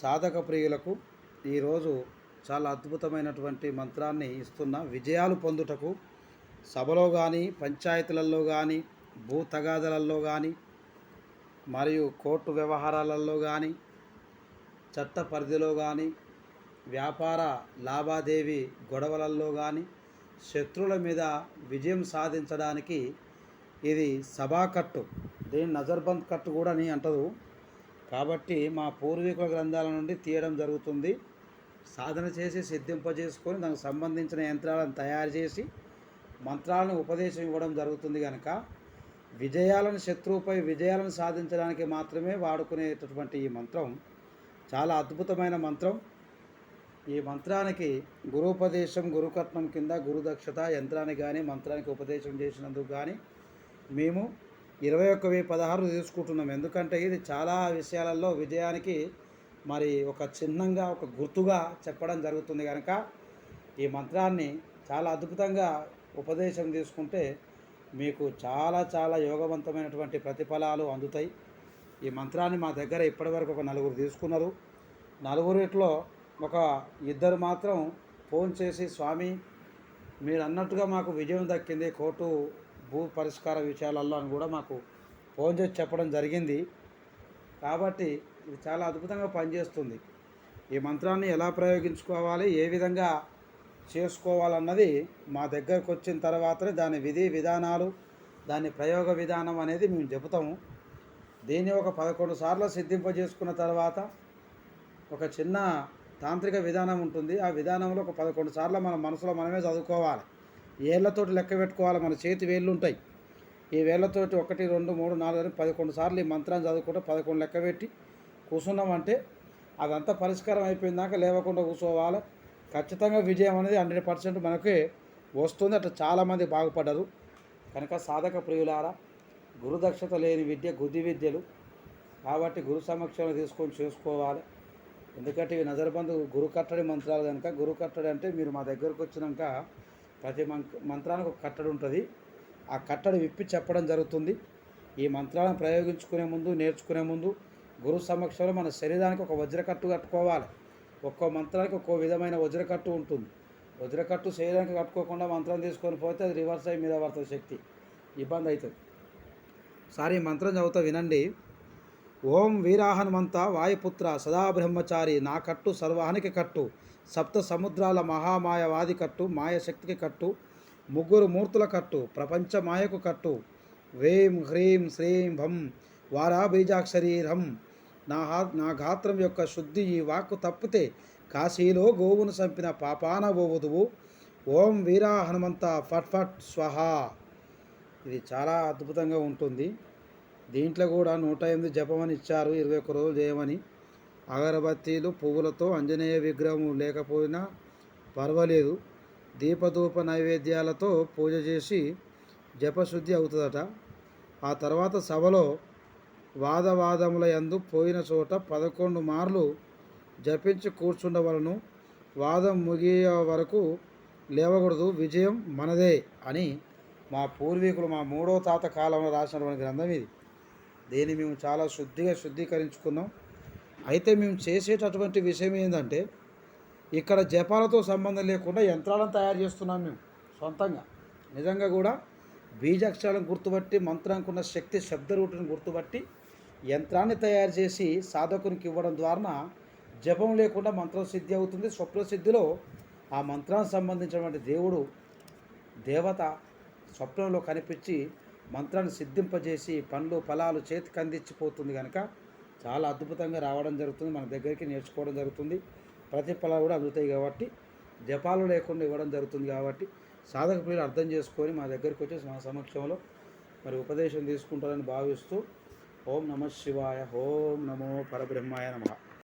సాధక ప్రియులకు ఈరోజు చాలా అద్భుతమైనటువంటి మంత్రాన్ని ఇస్తున్న విజయాలు పొందుటకు సభలో కానీ పంచాయతీలలో కానీ భూ తగాదలలో కానీ మరియు కోర్టు వ్యవహారాలలో కానీ చట్ట పరిధిలో కానీ వ్యాపార లావాదేవీ గొడవలలో కానీ శత్రువుల మీద విజయం సాధించడానికి ఇది సభా కట్టు. దీన్ని నజర్బంద్ కట్టు కూడా అని అంటదు కాబట్టి మా పూర్వీకుల గ్రంథాల నుండి తీయడం జరుగుతుంది. సాధన చేసి సిద్ధింపజేసుకొని దానికి సంబంధించిన యంత్రాలను తయారు చేసి మంత్రాలను ఉపదేశం ఇవ్వడం జరుగుతుంది కనుక విజయాలను శత్రువుపై విజయాలను సాధించడానికి మాత్రమే వాడుకునేటటువంటి ఈ మంత్రం చాలా అద్భుతమైన మంత్రం. ఈ మంత్రానికి గురుపదేశం గురుకట్నం కింద గురుదక్షత యంత్రానికి కానీ మంత్రానికి ఉపదేశం చేసినందుకు కానీ మేము ఇరవై ఒకవి పదహారు తీసుకుంటున్నాం. ఎందుకంటే ఇది చాలా విషయాలలో విజయానికి మరి ఒక చిహ్నంగా ఒక గుర్తుగా చెప్పడం జరుగుతుంది కనుక ఈ మంత్రాన్ని చాలా అద్భుతంగా ఉపదేశం తీసుకుంటే మీకు చాలా చాలా యోగవంతమైనటువంటి ప్రతిఫలాలు అందుతాయి. ఈ మంత్రాన్ని మా దగ్గర ఇప్పటివరకు ఒక నలుగురు తీసుకున్నారు. నలుగురిట్లో ఒక ఇద్దరు మాత్రం ఫోన్ చేసి స్వామి మీరు అన్నట్టుగా మాకు విజయం దక్కింది. కోర్టు భూ పరిష్కార విషయాలలో అని కూడా మాకు ఫోన్ చేసి చెప్పడం జరిగింది. కాబట్టి ఇది చాలా అద్భుతంగా పనిచేస్తుంది. ఈ మంత్రాన్ని ఎలా ప్రయోగించుకోవాలి ఏ విధంగా చేసుకోవాలన్నది మా దగ్గరకు వచ్చిన తర్వాతనే దాని విధి విధానాలు దాని ప్రయోగ విధానం అనేది మేము చెబుతాము. దీన్ని ఒక పదకొండు సార్లు సిద్ధింపజేసుకున్న తర్వాత ఒక చిన్న తాంత్రిక విధానం ఉంటుంది. ఆ విధానంలో ఒక పదకొండు సార్లు మన మనసులో మనమే చదువుకోవాలి. ఏళ్ళతోటి లెక్క పెట్టుకోవాలి. మన చేతి వేళ్ళు ఉంటాయి. ఈ వేళ్ళతోటి ఒకటి రెండు మూడు నాలుగు అని పదకొండు సార్లు ఈ మంత్రాన్ని చదువుకుంటే పదకొండు లెక్క పెట్టి కూర్చున్నామంటే అదంతా పరిష్కారం అయిపోయిందాక లేవకుండా కూర్చోవాలి. ఖచ్చితంగా విజయం అనేది హండ్రెడ్ పర్సెంట్ మనకి వస్తుంది. అట్లా చాలామంది బాగుపడ్డారు. కనుక సాధక ప్రియులారా గురుదక్షత లేని విద్య గుద్ది విద్యలు కాబట్టి గురు సమక్షంలో తీసుకొని చేసుకోవాలి. ఎందుకంటే ఇవి నజరబంధు గురు కట్టడి మంత్రాలు కనుక గురు కట్టడి అంటే మీరు మా దగ్గరకు వచ్చినాక ప్రతి మంత్రానికి ఒక కట్టడి ఉంటుంది. ఆ కట్టడి విప్పి చెప్పడం జరుగుతుంది. ఈ మంత్రాలను ప్రయోగించుకునే ముందు నేర్చుకునే ముందు గురు సమక్షంలో మన శరీరానికి ఒక వజ్రకట్టు కట్టుకోవాలి. ఒక్కో మంత్రానికి ఒక్కో విధమైన వజ్రకట్టు ఉంటుంది. వజ్రకట్టు శరీరానికి కట్టుకోకుండా మంత్రం తీసుకొని పోతే అది రివర్స్ అయ్యి మీద పడుతుంది శక్తి. ఇబ్బంది అవుతుంది. సారీ ఈ మంత్రం చదువుతా వినండి. ఓం వీరాహనుమంత వాయుపుత్ర సదా బ్రహ్మచారి నా కట్టు సర్వానికి కట్టు సప్త సముద్రాల మహామాయవాది కట్టు మాయశక్తికి కట్టు ముగ్గురు మూర్తుల కట్టు ప్రపంచ మాయకు కట్టు. వేం హ్రీం శ్రీం భం వారా బీజాక్షరీరం నా హా నా గాత్రం యొక్క శుద్ధి ఈ వాక్కు తప్పితే కాశీలో గోవును చంపిన పాపాన ఓవదువు ఓం వీరా హనుమంత ఫట్ ఫట్ స్వహా. ఇది చాలా అద్భుతంగా ఉంటుంది. దీంట్లో కూడా నూట ఎనిమిది జపమని ఇచ్చారు ఇరవై ఒక్క రోజులు చేయమని. అగరబత్తీలు పువ్వులతో ఆంజనేయ విగ్రహం లేకపోయినా పర్వాలేదు. దీపధూప నైవేద్యాలతో పూజ చేసి జపశుద్ధి అవుతుందట. ఆ తర్వాత సభలో వాదవాదముల యందు పోయిన చోట పదకొండు మార్లు జపించి కూర్చుండవలను. వాదం ముగియ వరకు లేవకూడదు విజయం మనదే అని మా పూర్వీకులు మా మూడో తాత కాలంలో రాసినటువంటి గ్రంథం ఇది. దీన్ని మేము చాలా శుద్ధిగా శుద్ధీకరించుకున్నాం. అయితే మేము చేసేటటువంటి విషయం ఏంటంటే ఇక్కడ జపాలతో సంబంధం లేకుండా యంత్రాలను తయారు చేస్తున్నాం మేము సొంతంగా. నిజంగా కూడా బీజాక్షరాలను గుర్తుపట్టి మంత్రానికి ఉన్న శక్తి శబ్ద రూటును గుర్తుపట్టి యంత్రాన్ని తయారు చేసి సాధకునికి ఇవ్వడం ద్వారా జపం లేకుండా మంత్రం సిద్ధి అవుతుంది. స్వప్న సిద్ధిలో ఆ మంత్రానికి సంబంధించినటువంటి దేవుడు దేవత స్వప్నంలో కనిపించి మంత్రాన్ని సిద్ధింపజేసి పండ్లు ఫలాలు చేతికి అందించిపోతుంది కనుక చాలా అద్భుతంగా రావడం జరుగుతుంది. మన దగ్గరికి నేర్చుకోవడం జరుగుతుంది. ప్రతి ఫలాలు కూడా అందుతాయి కాబట్టి జపాలు లేకుండా ఇవ్వడం జరుగుతుంది కాబట్టి సాధక ప్రియులు అర్థం చేసుకొని మా దగ్గరికి వచ్చి మా సమక్షంలో మరి ఉపదేశం తీసుకుంటారని భావిస్తూ ఓం నమ శివాయ ఓం నమో పరబ్రహ్మాయ నమః.